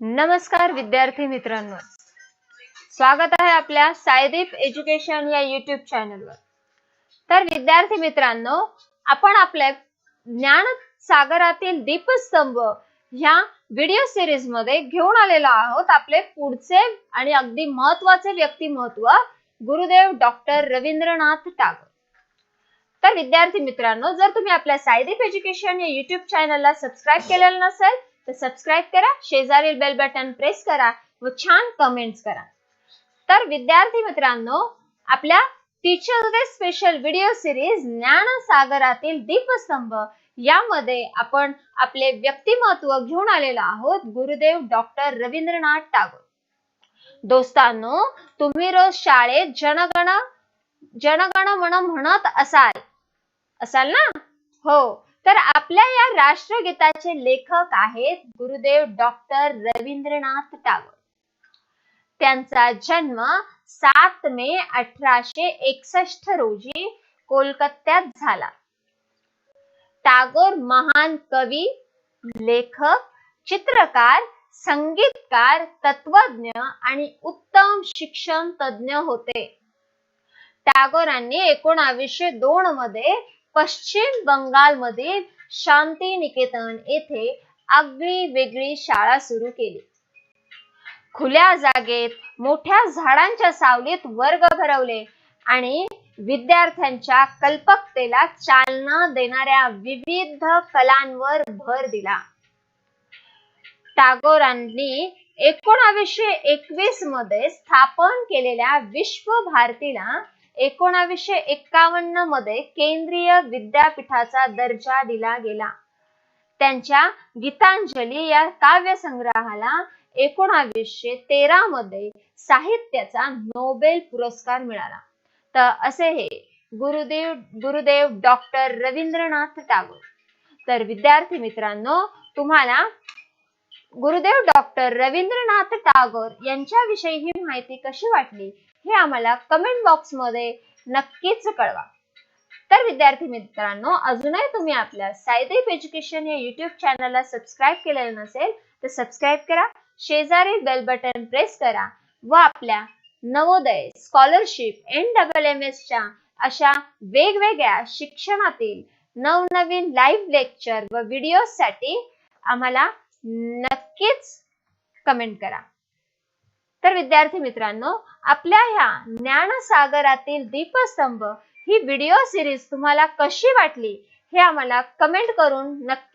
नमस्कार विद्यार्थी मित्रांनो. स्वागत आहे आपल्या सायदीप एज्युकेशन या युट्यूब चॅनलवर तर विद्यार्थी मित्रांनो आपण आपल्या ज्ञान सागरातील दीपस्तंभ ह्या व्हिडिओ सिरीजमध्ये घेऊन आलेलो आहोत. आपले पुढचे आणि अगदी महत्त्वाचे व्यक्तिमत्व गुरुदेव डॉक्टर रवींद्रनाथ टागोर. तर विद्यार्थी मित्रांनो जर तुम्ही आपल्या सायदीप एज्युकेशन या युट्यूब चॅनलला सबस्क्राईब केलेलं नसेल तर सबस्क्राईब करा शेजारील बेल बटन प्रेस करा व छान कमेंट्स करा. तर विद्यार्थी मित्रांनो आपल्या teachers day special video series ज्ञानसागरातील दीपस्तंभ यामध्ये आपण आपले व्यक्तिमत्व घेऊन आलेलो आहोत गुरुदेव डॉक्टर रवींद्रनाथ टागोर. दोस्तांनो तुम्ही रोज शाळेत जनगण जनगण मन म्हणत असाल. असाल ना? हो. तर आपल्या या राष्ट्रगीताचे लेखक आहेत गुरुदेव डॉक्टर रवींद्रनाथ टागोर. त्यांचा जन्म सात मे अठराशे एकसष्ट रोजी कोलकात्यात झाला. टागोर महान कवी लेखक चित्रकार संगीतकार तत्वज्ञ आणि उत्तम शिक्षण तज्ञ होते. टागोरांनी एकोणावीसशे दोन मध्ये पश्चिम बंगालमधील शांती निकेतन येथे आगळी वेगळी शाळा सुरू केली. खुल्या जागेत मोठ्या झाडांच्या सावलीत वर्ग भरवले आणि विद्यार्थ्यांच्या कल्पकतेला चालना देणाऱ्या विविध कलांवर भर दिला. टागोरांनी एकोणावीसशे एकवीसमध्ये स्थापन केलेल्या विश्व भारतीला एकोणावीसशे एक्कावन्नमध्ये केंद्रीय विद्यापीठाचा दर्जा दिला गेला. त्यांच्या गीतांजली या काव्य संग्रहाला एकोणावीसशे तेरा मध्ये साहित्याचा नोबेल पुरस्कार मिळाला. तर असे हे गुरुदेव गुरुदेव डॉक्टर रवींद्रनाथ टागोर. तर विद्यार्थी मित्रांनो तुम्हाला गुरुदेव डॉक्टर रवींद्रनाथ टागोर यांच्याविषयी ही माहिती कशी वाटली हे आम्हाला कमेंट बॉक्समध्ये नक्कीच कळवा. तर विद्यार्थी मित्रांनो अजूनही तुम्ही आपल्या सायदेप एज्युकेशन या युट्यूब चॅनलला सबस्क्राईब केलेलं नसेल तर सबस्क्राईब करा शेजारी बेल बटन प्रेस करा व आपल्या Navodaya scholarship N double M S च्या अशा वेगवेगळ्या शिक्षणातील नवनवीन लाईव्ह लेक्चर व व्हिडिओसाठी आम्हाला नक्कीच कमेंट करा. तर विद्यार्थी मित्रांनो आपल्या ह्या ज्ञानसागरातील दीपस्तंभ ही व्हिडिओ सिरीज तुम्हाला कशी वाटली हे आम्हाला कमेंट करून नक्की